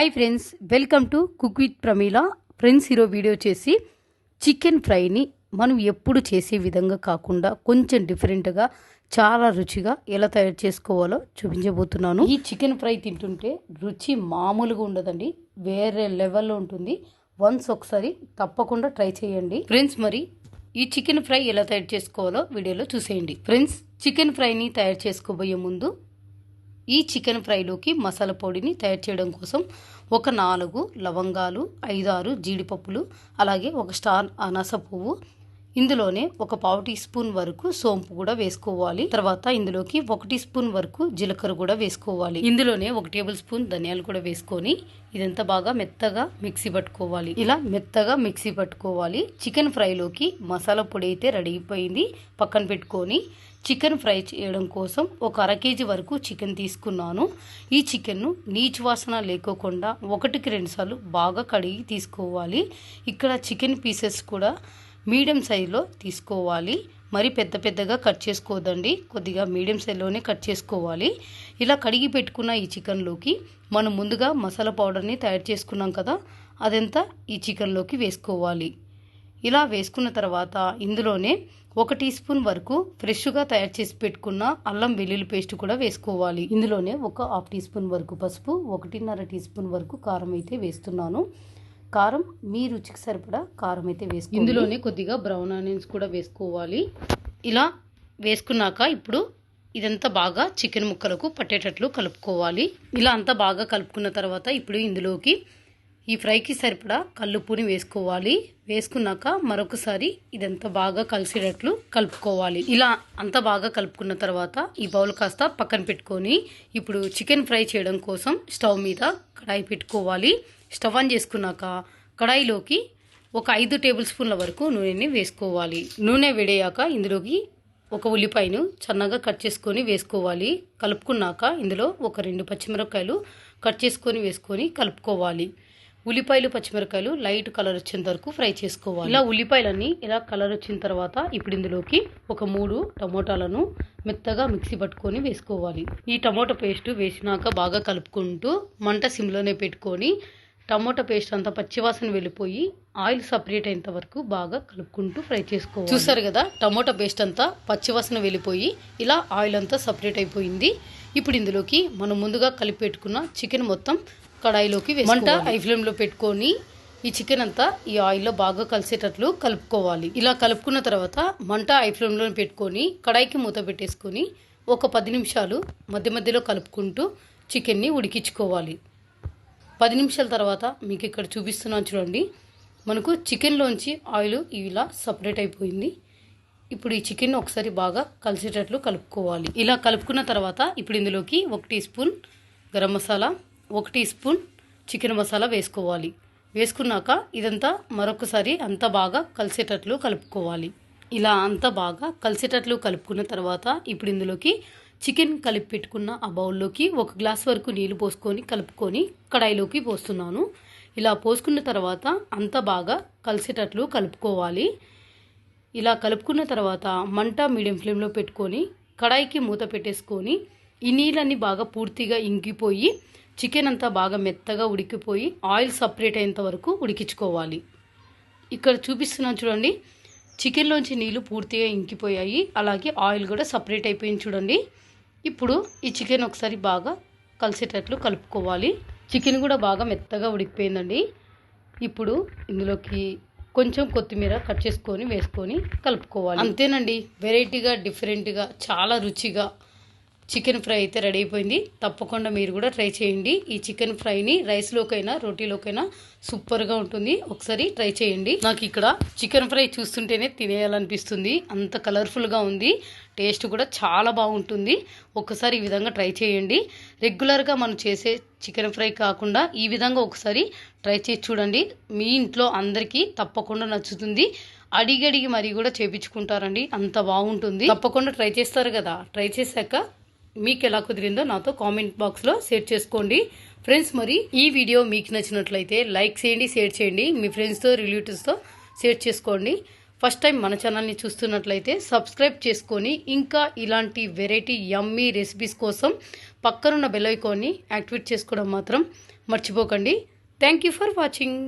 Hi friends welcome to cook with Pramila. Friends ఈరోజు video చేసి chicken ఫ్రైని మనం ఎప్పుడు చేసే విధంగా కాకుండా కొంచెం డిఫరెంట్గా చాలా రుచిగా ఎలా తయారు చేసుకోవాలో చూపించబోతున్నాను. ఈ చికెన్ ఫ్రై తింటుంటే రుచి మామూలుగా ఉండదండి వేరే లెవెల్లో ఉంటుంది. వన్స్ ఒకసారి తప్పకుండా ట్రై చేయండి. ఫ్రెండ్స్ మరి ఈ చికెన్ ఫ్రై ఎలా తయారు చేసుకోవాలో వీడియోలో చూసేయండి. ఫ్రెండ్స్ చికెన్ ఫ్రైని తయారు చేసుకోబోయే ముందు ఈ చికెన్ ఫ్రైలోకి మసాలా పొడిని తయారు చేయడం కోసం ఒక నాలుగు లవంగాలు ఐదారు జీడిపప్పులు అలాగే ఒక స్టార్ అనాస పువ్వు ఇందులోనే ఒక పావు టీ స్పూన్ వరకు సోంపు కూడా వేసుకోవాలి. తర్వాత ఇందులోకి ఒక టీ స్పూన్ వరకు జీలకర్ర కూడా వేసుకోవాలి. ఇందులోనే ఒక టేబుల్ స్పూన్ ధనియాలు కూడా వేసుకొని ఇదంతా బాగా మెత్తగా మిక్సీ పట్టుకోవాలి. ఇలా మెత్తగా మిక్సీ పట్టుకోవాలి. చికెన్ ఫ్రైలోకి మసాలా పొడి అయితే రెడీ అయిపోయింది. పక్కన పెట్టుకొని చికెన్ ఫ్రై చేయడం కోసం ఒక అర కేజీ వరకు చికెన్ తీసుకున్నాను. ఈ చికెన్ను నీచు వాసన లేకోకుండా ఒకటికి రెండుసార్లు బాగా కడిగి తీసుకోవాలి. ఇక్కడ చికెన్ పీసెస్ కూడా మీడియం సైజులో తీసుకోవాలి. మరి పెద్ద పెద్దగా కట్ చేసుకోదండి. కొద్దిగా మీడియం సైజులోనే కట్ చేసుకోవాలి. ఇలా కడిగి పెట్టుకున్న ఈ చికెన్లోకి మనం ముందుగా మసాలా పౌడర్ని తయారు చేసుకున్నాం కదా అదంతా ఈ చికెన్లోకి వేసుకోవాలి. ఇలా వేసుకున్న తర్వాత ఇందులోనే ఒక టీ స్పూన్ వరకు ఫ్రెష్గా తయారు చేసి పెట్టుకున్న అల్లం వెల్లుల్లి పేస్ట్ కూడా వేసుకోవాలి. ఇందులోనే ఒక హాఫ్ టీ స్పూన్ వరకు పసుపు ఒకటిన్నర టీ స్పూన్ వరకు కారం అయితే వేస్తున్నాను. కారం మీ రుచికి సరిపడా కారం అయితే వేసుకో ఇందులోనే కొద్దిగా బ్రౌన్ ఆనియన్స్ కూడా వేసుకోవాలి. ఇలా వేసుకున్నాక ఇప్పుడు ఇదంతా బాగా చికెన్ ముక్కలకు పట్టేటట్లు కలుపుకోవాలి. ఇలా అంతా బాగా కలుపుకున్న తర్వాత ఇప్పుడు ఇందులోకి ఈ ఫ్రైకి సరిపడా కల్లుప్పుని వేసుకోవాలి. వేసుకున్నాక మరొకసారి ఇదంతా బాగా కలిసేటట్లు కలుపుకోవాలి. ఇలా అంతా బాగా కలుపుకున్న తర్వాత ఈ బౌల్ కాస్త పక్కన పెట్టుకొని ఇప్పుడు చికెన్ ఫ్రై చేయడం కోసం స్టవ్ మీద కడాయి పెట్టుకోవాలి. స్టవ్ ఆన్ చేసుకున్నాక కడాయిలోకి ఒక ఐదు టేబుల్ స్పూన్ల వరకు నూనెని వేసుకోవాలి. నూనె వేడయ్యాక ఇందులోకి ఒక ఉల్లిపాయను సన్నగా కట్ చేసుకొని వేసుకోవాలి. కలుపుకున్నాక ఇందులో ఒక రెండు పచ్చిమిరపకాయలు కట్ చేసుకొని వేసుకొని కలుపుకోవాలి. ఉల్లిపాయలు పచ్చిమిరకాయలు లైట్ కలర్ వచ్చేంత వరకు ఫ్రై చేసుకోవాలి. ఇలా ఉల్లిపాయలన్నీ ఇలా కలర్ వచ్చిన తర్వాత ఇప్పుడు ఇందులోకి ఒక మూడు టమోటాలను మెత్తగా మిక్సీ పట్టుకొని వేసుకోవాలి. ఈ టమోటా పేస్ట్ వేసినాక బాగా కలుపుకుంటూ మంట సిమ్లోనే పెట్టుకొని టమోటా పేస్ట్ అంతా పచ్చివాసన వెళ్ళిపోయి ఆయిల్ సపరేట్ అయ్యేంత వరకు బాగా కలుపుకుంటూ ఫ్రై చేసుకోవాలి. చూసారు కదా టమోటా పేస్ట్ అంతా పచ్చివాసన వెళ్ళిపోయి ఇలా ఆయిల్ అంతా సపరేట్ అయిపోయింది. ఇప్పుడు ఇందులోకి మనం ముందుగా కలిపి పెట్టుకున్న చికెన్ మొత్తం కడాయిలోకి మంట హై ఫ్లేమ్లో పెట్టుకొని ఈ చికెన్ అంతా ఈ ఆయిల్లో బాగా కలిసేటట్లు కలుపుకోవాలి. ఇలా కలుపుకున్న తర్వాత మంట హై ఫ్లేమ్లో పెట్టుకొని కడాయికి మూత పెట్టేసుకొని ఒక పది నిమిషాలు మధ్య మధ్యలో కలుపుకుంటూ చికెన్ని ఉడికించుకోవాలి. పది నిమిషాల తర్వాత మీకు ఇక్కడ చూపిస్తున్నాను చూడండి. మనకు చికెన్లోంచి ఆయిల్ ఇలా సపరేట్ అయిపోయింది. ఇప్పుడు ఈ చికెన్ ఒకసారి బాగా కలిసేటట్లు కలుపుకోవాలి. ఇలా కలుపుకున్న తర్వాత ఇప్పుడు ఇందులోకి ఒక టీ స్పూన్ గరం మసాలా ఒక టీ స్పూన్ చికెన్ మసాలా వేసుకోవాలి. వేసుకున్నాక ఇదంతా మరొకసారి అంత బాగా కలిసేటట్లు కలుపుకోవాలి. ఇలా అంతా బాగా కలిసేటట్లు కలుపుకున్న తర్వాత ఇప్పుడు ఇందులోకి చికెన్ కలిపి పెట్టుకున్న ఆ బౌల్లోకి ఒక గ్లాస్ వరకు నీళ్ళు పోసుకొని కలుపుకొని కడాయిలోకి పోస్తున్నాను. ఇలా పోసుకున్న తర్వాత అంతా బాగా కలిసేటట్లు కలుపుకోవాలి. ఇలా కలుపుకున్న తర్వాత మంట మీడియం ఫ్లేమ్లో పెట్టుకొని కడాయికి మూత పెట్టేసుకొని ఈ నీళ్ళన్నీ బాగా పూర్తిగా ఇంకిపోయి చికెన్ అంతా బాగా మెత్తగా ఉడికిపోయి ఆయిల్ సపరేట్ అయ్యేంత వరకు ఉడికించుకోవాలి. ఇక్కడ చూపిస్తున్నాను చూడండి. చికెన్లోంచి నీళ్ళు పూర్తిగా ఇంకిపోయాయి. అలాగే ఆయిల్ కూడా సపరేట్ అయిపోయింది చూడండి. ఇప్పుడు ఈ చికెన్ ఒకసారి బాగా కలిసేటట్లు కలుపుకోవాలి. చికెన్ కూడా బాగా మెత్తగా ఉడికిపోయిందండి. ఇప్పుడు ఇందులోకి కొంచెం కొత్తిమీర కట్ చేసుకొని వేసుకొని కలుపుకోవాలి. అంతేనండి. వెరైటీగా డిఫరెంట్గా చాలా రుచిగా చికెన్ ఫ్రై అయితే రెడీ అయిపోయింది. తప్పకుండా మీరు కూడా ట్రై చేయండి. ఈ చికెన్ ఫ్రైని రైస్లోకైనా రోటీలోకైనా సూపర్గా ఉంటుంది. ఒకసారి ట్రై చేయండి. నాకు ఇక్కడ చికెన్ ఫ్రై చూస్తుంటేనే తినేయాలనిపిస్తుంది. అంత కలర్ఫుల్గా ఉంది. టేస్ట్ కూడా చాలా బాగుంటుంది. ఒకసారి ఈ విధంగా ట్రై చేయండి. రెగ్యులర్గా మనం చేసే చికెన్ ఫ్రై కాకుండా ఈ విధంగా ఒకసారి ట్రై చేసి చూడండి. మీ ఇంట్లో అందరికీ తప్పకుండా నచ్చుతుంది. అడిగడిగి మరీ కూడా చేపించుకుంటారండి. అంత బాగుంటుంది. తప్పకుండా ట్రై చేస్తారు కదా. ట్రై చేశాక మీకు ఎలా కుదిరిందో నాతో కామెంట్ బాక్స్లో షేర్ చేసుకోండి. ఫ్రెండ్స్ మరి ఈ వీడియో మీకు నచ్చినట్లయితే లైక్ చేయండి షేర్ చేయండి. మీ ఫ్రెండ్స్తో రిలేటివ్స్తో షేర్ చేసుకోండి. ఫస్ట్ టైం మన ఛానల్ని చూస్తున్నట్లయితే సబ్స్క్రైబ్ చేసుకొని ఇంకా ఇలాంటి వెరైటీ యమ్మీ రెసిపీస్ కోసం పక్కనున్న బెల్ ఐకాన్ని యాక్టివేట్ చేసుకోవడం మాత్రం మర్చిపోకండి. Thank you for watching.